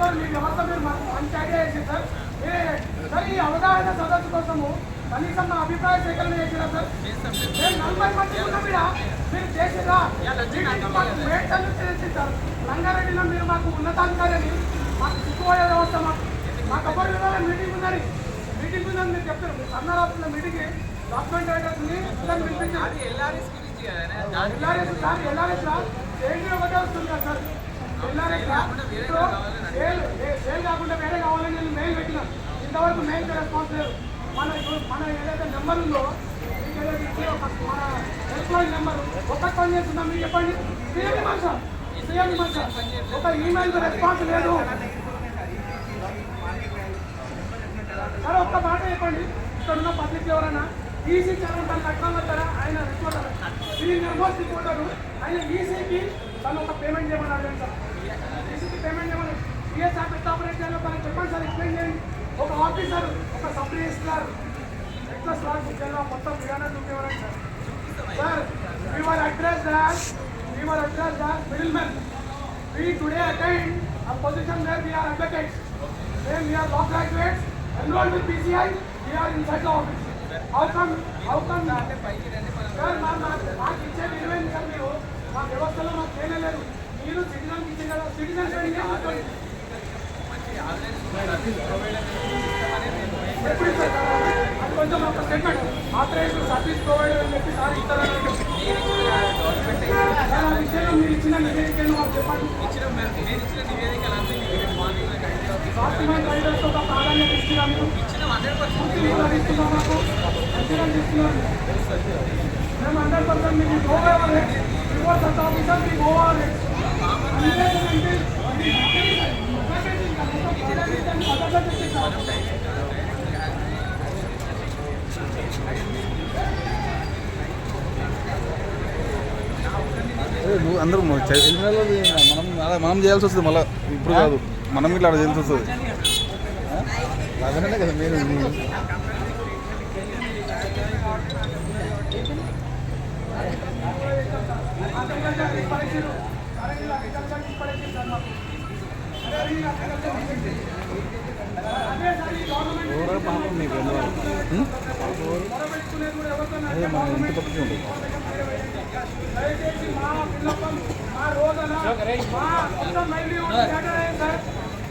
Sir మీ వ్యవస్థ మీరు మంచి ఐడియా చేసి సార్ సార్ ఈ అవగాహన సదస్సు కోసము కనీసం మా అభిప్రాయ సేకరణ చేసిరా సార్? మేము నలభై మంది ఉన్నాం ఇక్కడ మీరు చేసిరా? మేడ్చల్ చేసి సార్ రంగారెడ్డిలో మీరు మాకు ఉన్నతాధికారిని మాకు సిక్కుపోయే వ్యవస్థ మాకు మాకు ఎవరు విధాలు మీటింగ్ ఉన్నది మీటింగ్ ఉందని మీరు చెప్తారు. మీరు సన్నారాత్రుల మీటింగ్ డాక్యుమెంట్ రైటర్స్ని పిల్లల్ని పిలిపించారు. అది ఎల్ఆర్ఎస్ సార్ ఎల్ఆర్ఎస్ ఏంటి ఒకటే వస్తుంది కదా సార్. సేల్ సేల్ కాకుండా వేరే కావాలని నేను మెయిల్ పెట్టినాను ఇంతవరకు మెయిల్ రెస్పాన్స్ లేదు మన ఇప్పుడు మన ఏదైతే నెంబర్ ఉందో మీకు ఏదైతే మన ఎంప్లాయీ నెంబర్ ఒక్క పని చేస్తుందా మీరు చెప్పండి. చేయండి మన సార్ చేయండి మన ఒక ఈమెయిల్ రెస్పాన్స్ లేదు. సరే ఒక్క మాట చెప్పండి. ఇక్కడ ఉన్న పబ్లిక్ ఎవరైనా ఈసీ చరణ్ తను కట్టడం వస్తారా ఆయన రిపోర్టర్ సీనియర్ మోస్ట్ రిపోర్టర్. ఆయన ఈసీకి తను ఒక పేమెంట్ చేయమని అడగండి సార్. ఈసీకి పేమెంట్ చేయమని పిఎస్ఆర్ ఎట్లా ఆపరేట్ చేయాలో తనకు చెప్పండి సార్ ఎక్స్ప్లెయిన్ చేయండి ఒక ఆఫీసర్ ఒక సబ్ రిజిస్ట్రార్ ఎట్లా స్లాట్ బుక్ చేయాలో మొత్తం విధానం చూపించమని sir sir we were addressed as we were addressed as middlemen we today attained a position where we are advocates when we are law graduates enrolled with PCI we are inside the office how come how come sir మా మా- మాకు ఇచ్చే విలువైంది sir మీరు మా వ్యవస్థలో మాకు చేయలేదు మీరు సిటిజన్ ఇచ్చే కదా సిటిజన్ ఎప్పుడు ఇస్తారు? అది కొంచెం ఒక స్టేట్మెంట్ ఆథరైజ్డ్ సర్వీస్ ప్రొవైడర్ అని చెప్పి సార్ ఇస్తారని సార్ ఆ విషయంలో మీరు ఇచ్చిన నివేదికను మాకు చెప్పండి. ఇచ్చిన మీరు ఇచ్చిన నివేదికలు మార్నింగ్ డాక్యుమెంట్ రైడర్స్ ఒక ప్రాధాన్యత ఇస్తున్నాం మీరు. ఇచ్చిన హండ్రెడ్ పర్సెంట్. ఇస్తున్నాం మాకు. మేము హండ్రెడ్ పర్సెంట్ మీకు గో ఓవర్ హెడ్ రిపోర్ట్ అంత ఆఫీసర్ మీకు గో ఓవర్ అదే నువ్వు అందరూ నువ్వు మనం అలా మనం చేయాల్సి వస్తుంది మళ్ళీ ఇప్పుడు కాదు. మనం ఇట్లా చేయాల్సి వస్తుంది. అదనే కదా మీరు అగ్రికల్చర్ అరవై అగ్రికల్చర్ పరీక్షలు సార్ మాకు అదే ఈ అగ్రికల్చర్ అదే సార్ ఈ గవర్నమెంట్ ఎవరో పాపం మీకు మొరబెట్టుకునేది కూడా ఎవరికైనా అదే మన ఇంటి పక్కనే ఉంటుంది దయచేసి మా విన్నపం మా రోజున మా మొత్తం లైవ్లీహుడ్ స్టార్ట్ అయ్యింది సార్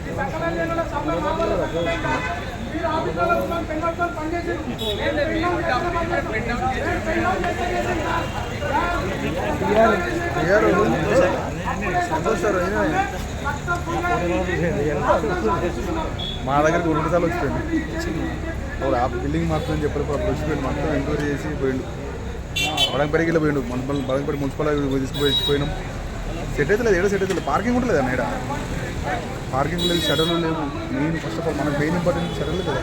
ఈ సకల జనుల సభలో మా వల్ల సక్రమంగా మీరు ఆఫీసులో కూర్చొని పెన్ పట్టుకొని పనిచేసారు నేను పెన్ డౌన్ చేసిన పని చేశాను. నేను పెన్ డౌన్ చేస్తే చేశాను సార్. అయ్యారు అప్పుడే సంతోష్ సార్ అయినా మా దగ్గర రెండు సార్లు వచ్చిపోయింది. ఒక ఆ బిల్డింగ్ మాత్రం చెప్పారు అప్పుడు వచ్చిపోయింది. మొత్తం ఎంక్వైరీ చేసి పోయిండు. బడంపేటకి పోయిండు. మన బడంపేట మున్సిపల్ తీసుకుపోయి పోయినాం సెట్ అయితే లేదు. ఏడా సెట్ అయితే లేదు. పార్కింగ్ ఉంటుంది కదా ఈడ పార్కింగ్ లేదు షటర్లు లేవు. మెయిన్ ఫస్ట్ ఆఫ్ ఆల్ మనకు మెయిన్ ఇంపార్టెంట్ షటర్లు కదా.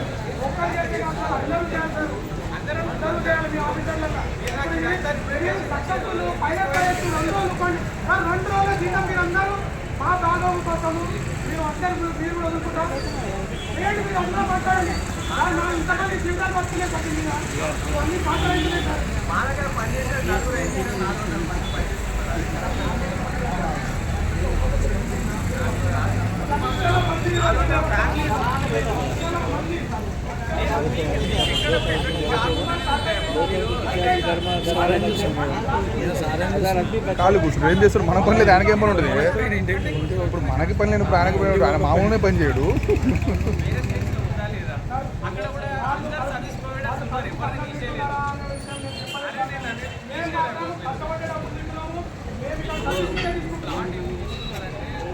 రెండు రోజులు మా బాగోగు కోసము మీరు అందరూ మీరు కూడా వదులుకుంటారు ఏంటి మీరు అందరూ మాట్లాడండి. సార్ ఇంతమంది జీవితాలు వస్తున్నాయి సార్ మీద. ఇవన్నీ మాట్లాడుతున్నాయి సార్ మా దగ్గర పనిచేసే కాళ్ళు కూర్చుంటారు ఏం చేస్తారు? మన పని లేదు ఆయనకి ఏం పని ఉంటుంది? ఇప్పుడు మనకి పని లేని ఆయనకి పని ఉంటుంది. ఆయన మామూలునే పని చేయడు.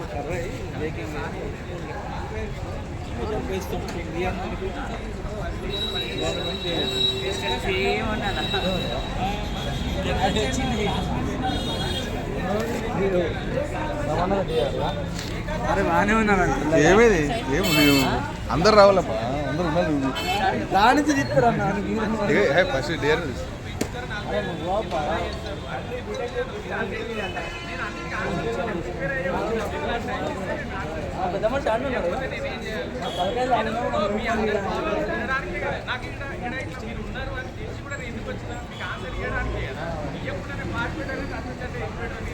అక్కడ ఉన్నారు ఏమేది? ఏం నేను అందరు రావాలప్పా అందరు నువ్వు దాని నుంచి ఫస్ట్ డేర్ నాకు ఇక్కడ ఇక్కడ ఇట్లా మీరు ఉన్నారు అని తెలిసి కూడా నేను ఎందుకు వచ్చినా మీకు ఆన్సర్ ఇవ్వడానికి కదా ఇవ్వకుండా నేను మార్కెట్ అనేది అర్థం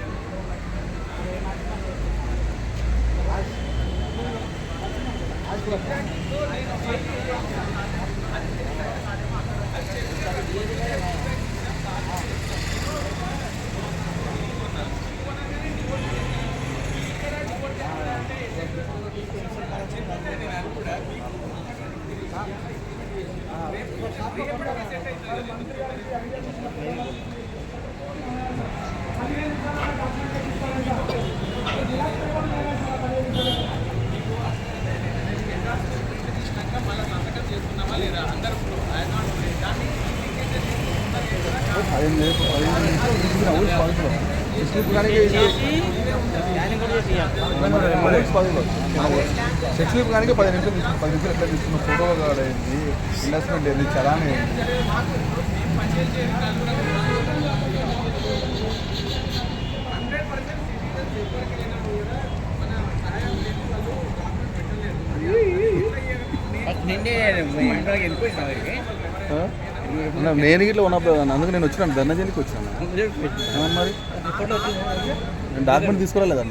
కిలో. స్లిప్ కానీ పది నిమిషాలు పది నిమిషాలు ఎట్లా తీసుకున్నాం ఫోటో కాడైంది ఇన్వెస్ట్మెంట్ ఏంది చలానే నిన్నే ఇంట్లోకి వెళ్ళిపోయినా ఆ? అన్న, నేను ఇట్లా ఉన్నప్పుడు అందుకు నేను వచ్చినాను ధర్నా జైలుకి ఆ, మరి? డాక్యుమెంట్ తీసుకురాలేదన్న.